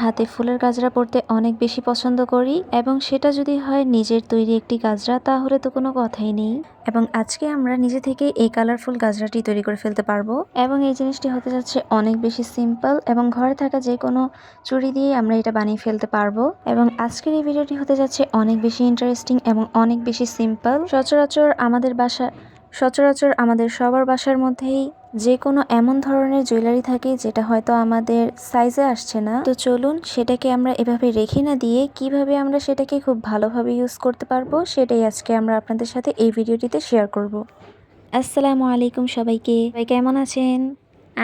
হাতে ফুলের গাজরা পরতে অনেক বেশি পছন্দ করি এবং সেটা যদি হয় নিজের তৈরি একটি গাজরা তাহলে তো কোনো কথাই নেই। এবং আজকে আমরা নিজে থেকে এই কালারফুল গাজরাটি তৈরি করে ফেলতে পারব। এবং এই জিনিসটি হতে যাচ্ছে অনেক বেশি সিম্পল এবং ঘরে থাকা যে কোনো চুড়ি দিয়ে আমরা এটা বানিয়ে ফেলতে পারব। এবং আজকের এই ভিডিওটি হতে যাচ্ছে অনেক বেশি ইন্টারেস্টিং এবং অনেক বেশি সিম্পল সচরাচর আমাদের বাসা, সচরাচর আমাদের সবার বাসার মধ্যেই যে কোনো এমন ধরনের জুয়েলারি থাকে যেটা হয়তো আমাদের সাইজে আসছে না। তো চলুন সেটাকে আমরা এভাবে রেখে না দিয়ে কীভাবে আমরা সেটাকে খুব ভালোভাবে ইউজ করতে পারব সেটাই আজকে আমরা আপনাদের সাথে এই ভিডিওটিতে শেয়ার করব। আসসালামু আলাইকুম সবাইকে। সবাই কেমন আছেন?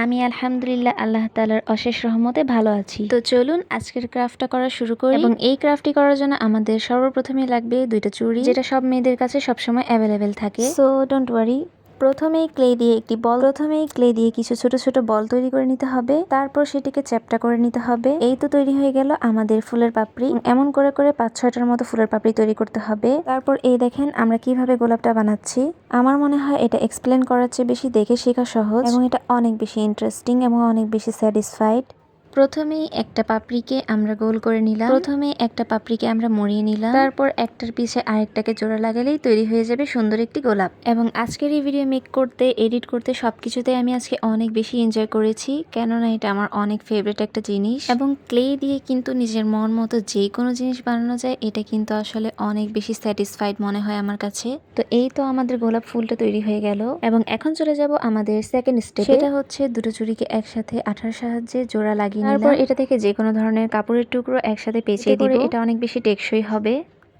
আমি আলহামদুলিল্লাহ আল্লাহ তালার অশেষ রহমতে ভালো আছি। তো চলুন আজকের ক্রাফটটা করা শুরু করি। এবং এই ক্রাফটটি করার জন্য আমাদের সর্বপ্রথমে লাগবে দুইটা চুড়ি, যেটা সব মেয়েদের কাছে সবসময় অ্যাভেলেবেল থাকে। সো ডোন্ট ওয়ারি প্রথমেই ক্লে দিয়ে একটি বল প্রথমেই ক্লে দিয়ে কিছু ছোট ছোট বল তৈরি করে নিতে হবে। তারপর সেটিকে চ্যাপটা করে নিতে হবে। এই তো তৈরি হয়ে গেল আমাদের ফুলের পাপড়ি। এমন করে করে পাঁচ ছয়টার মতো ফুলের পাপড়ি তৈরি করতে হবে। তারপর এই দেখেন আমরা কীভাবে গোলাপটা বানাচ্ছি। আমার মনে হয় এটা এক্সপ্লেন করার চেয়ে বেশি দেখে শেখা সহজ এবং এটা অনেক বেশি ইন্টারেস্টিং এবং অনেক বেশি স্যাটিসফাইড প্রথমেই একটা পাপড়িকে আমরা গোল করে নিলাম। প্রথমে একটা পাপড়িকে আমরা মরিয়ে নিলাম। তারপর একটার পিছে আরেকটাকে জোড়া লাগালেই তৈরি হয়ে যাবে সুন্দর একটি গোলাপ। এবং আজকের এই ভিডিও মেক করতে এডিট করতে সব সবকিছুতে আমি আজকে অনেক বেশি এনজয় করেছি, কেননা এটা আমার অনেক ফেভারিট একটা জিনিস। এবং ক্লে দিয়ে কিন্তু নিজের মন মতো যে কোনো জিনিস বানানো যায়, এটা কিন্তু আসলে অনেক বেশি স্যাটিসফাইড মনে হয় আমার কাছে। তো এই তো আমাদের গোলাপ ফুলটা তৈরি হয়ে গেল। এবং এখন চলে যাব আমাদের সেকেন্ড স্টেপ সেটা হচ্ছে দুটো চুরিকে একসাথে আঠার সাহায্যে জোড়া লাগিয়ে তারপর এটা থেকে যে কোনো ধরনের কাপড়ের টুকরো একসাথে পেঁচিয়ে দিব। এটা অনেক বেশি টেকসই হবে।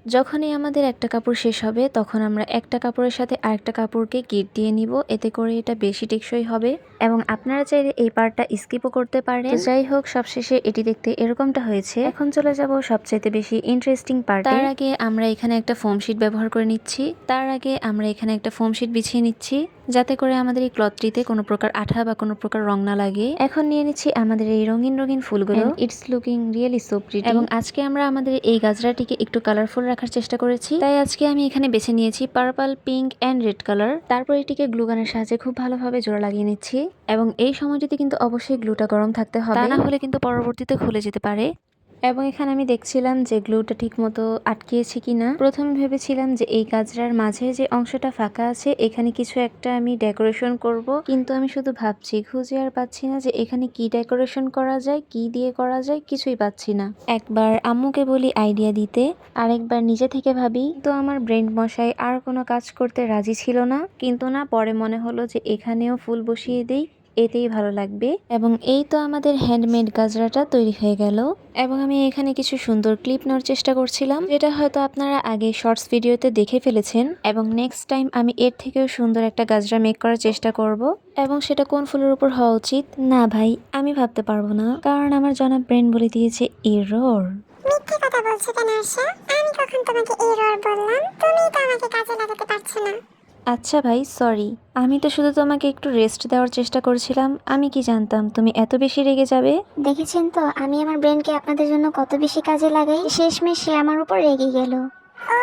যখনই আমাদের একটা কাপড় শেষ হবে তখন আমরা একটা কাপড়ের সাথে আরেকটা কাপড়কে গিট দিয়ে নিব। এতে করে এটা বেশি টেকসই হবে। এবং আপনারা চাইলে এই পার্টটা স্কিপও করতে পারেন। যাই হোক সবশেষে এটি দেখতে এরকমটা হয়েছে। এখন চলে যাব সবচাইতে বেশি ইন্টারেস্টিং পার্ট তার আগে আমরা এখানে একটা ফোম শিট ব্যবহার করে নিচ্ছি। তার আগে আমরা এখানে একটা ফোম শিট বিছিয়ে নিচ্ছি। যাতে করে আমাদের এই ক্লথটিতে কোনো প্রকার আঠা বা কোনো প্রকার রং না লাগে। এখন নিয়ে নিচ্ছি আমাদের এই রঙিন রঙিন ফুলগুলো। It's looking really so pretty এবং আজকে আমরা আমাদের এই গাজরাটিকে একটু কালারফুল রাখার চেষ্টা করেছি। তাই আজকে আমি এখানে বেছে নিয়েছি purple pink and red colour তারপর এটিকে গ্লুগানের সাহায্যে খুব ভালোভাবে জোড়া লাগিয়ে নিচ্ছি। এবং এই সময়টিতে কিন্তু অবশ্যই গ্লুটা গরম থাকতে হবে। না হলে কিন্তু পরবর্তীতে খুলে যেতে পারে। এবং এখানে আমি দেখছিলাম যে গ্লুটা ঠিক মতো আটকিয়েছে কিনা। প্রথমে ভেবেছিলাম যে এই গাজরার মাঝে যে অংশটা ফাঁকা আছে, এখানে কিছু একটা আমি ডেকোরেশন করব। কিন্তু আমি শুধু ভাবছি, খুঁজে আর পাচ্ছি না যে এখানে কি ডেকোরেশন করা যায়, কি দিয়ে করা যায়, কিছুই পাচ্ছি না। একবার আম্মুকে বলি আইডিয়া দিতে, আরেকবার নিজে থেকে ভাবি তো আমার ব্রেন মশাই আর কোনো কাজ করতে রাজি ছিল না। কিন্তু না, পরে মনে হলো যে এখানেও ফুল বসিয়ে দেই। এতেই ভালো লাগবে। এবং এই তো আমাদের হ্যান্ডমেড গাজরাটা তৈরি হয়ে গেল। এবং আমি এখানে কিছু সুন্দর ক্লিপ নেওয়ার চেষ্টা করছিলাম, যেটা হয়তো আপনারা আগে শর্টস ভিডিওতে দেখে ফেলেছেন। এবং নেক্সট টাইম আমি এর থেকেও সুন্দর একটা গাজরা মেক করার চেষ্টা করব। এবং সেটা কোন ফুলের উপর হওয়া উচিত? না ভাই, আমি ভাবতে পারব না। কারণ আমার জনাব ব্রেন বলে দিয়েছে এরর কথা বলছো কেন আমি কখন তোমাকে এরর বললাম? তুমি তো আমাকে কাজে লাগাতে পারছ না। আচ্ছা ভাই সরি আমি তো শুধু তোমাকে একটু রেস্ট দেওয়ার চেষ্টা করছিলাম। আমি কি জানতাম তুমি এত বেশি রেগে যাবে? দেখেছেন তো আমি আমার ব্রেনকে আপনাদের জন্য কত বেশি কাজে লাগাই। শেষমেশ সে আমার উপর রেগে গেল। ও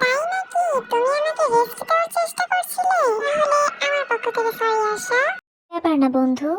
তাই নাকি? তুমি আমাকে রেস্ট দেওয়ার চেষ্টা করছিলে? তাহলে আমার পক্ষ থেকে সরি আশা ব্যাপার না বন্ধু।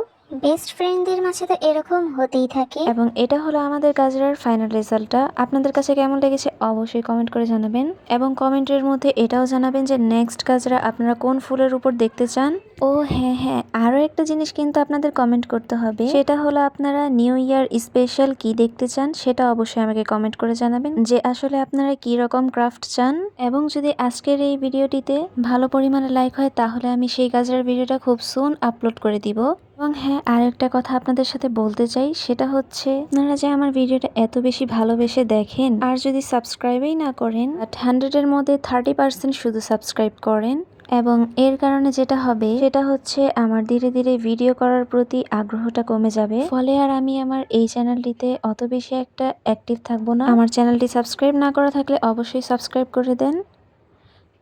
বেস্ট ফ্রেন্ডদের মাঝে তো এরকম হতেই থাকে। এবং এটা হলো আমাদের গাজরার ফাইনাল রেজাল্টটা আপনাদের কাছে কেমন লেগেছে অবশ্যই কমেন্ট করে জানাবেন। এবং কমেন্টের মধ্যে এটাও জানাবেন যে নেক্সট গাজরা আপনারা কোন ফুলের উপর দেখতে চান? ও হ্যাঁ হ্যাঁ আরও একটা জিনিস কিন্তু আপনাদের কমেন্ট করতে হবে। সেটা হলো আপনারা নিউ ইয়ার স্পেশাল কি দেখতে চান সেটা অবশ্যই আমাকে কমেন্ট করে জানাবেন। যে আসলে আপনারা কি রকম ক্রাফট চান? এবং যদি আজকের এই ভিডিওটিতে ভালো পরিমাণে লাইক হয় তাহলে আমি সেই গাজরার ভিডিওটা খুব সুন আপলোড করে দিব। এবং হ্যাঁ আরেকটা কথা আপনাদের সাথে বলতে চাই, সেটা হচ্ছে আপনারা যে আমার ভিডিওটা এত বেশি ভালোবেসে দেখেন আর যদি সাবস্ক্রাইবই না করেন হান্ড্রেডের মধ্যে থার্টি পার্সেন্ট শুধু সাবস্ক্রাইব করেন এবং এর কারণে যেটা হবে, সেটা হচ্ছে আমার ধীরে ধীরে ভিডিও করার প্রতি আগ্রহটা কমে যাবে। ফলে আর আমি আমার এই চ্যানেলটিতে অত বেশি একটা অ্যাক্টিভ থাকব না। আমার চ্যানেলটি সাবস্ক্রাইব না করা থাকলে অবশ্যই সাবস্ক্রাইব করে দেন।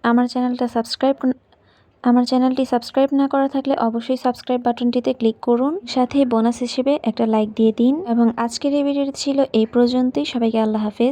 আমার চ্যানেলটা সাবস্ক্রাইব আমার চ্যানেলটি সাবস্ক্রাইব না করা থাকলে অবশ্যই সাবস্ক্রাইব বাটনটিতে ক্লিক করুন। সাথে বোনাস হিসেবে একটা লাইক দিয়ে দিন। এবং আজকের এই ভিডিওটি ছিল এই পর্যন্তই। সবাইকে আল্লাহ হাফেজ।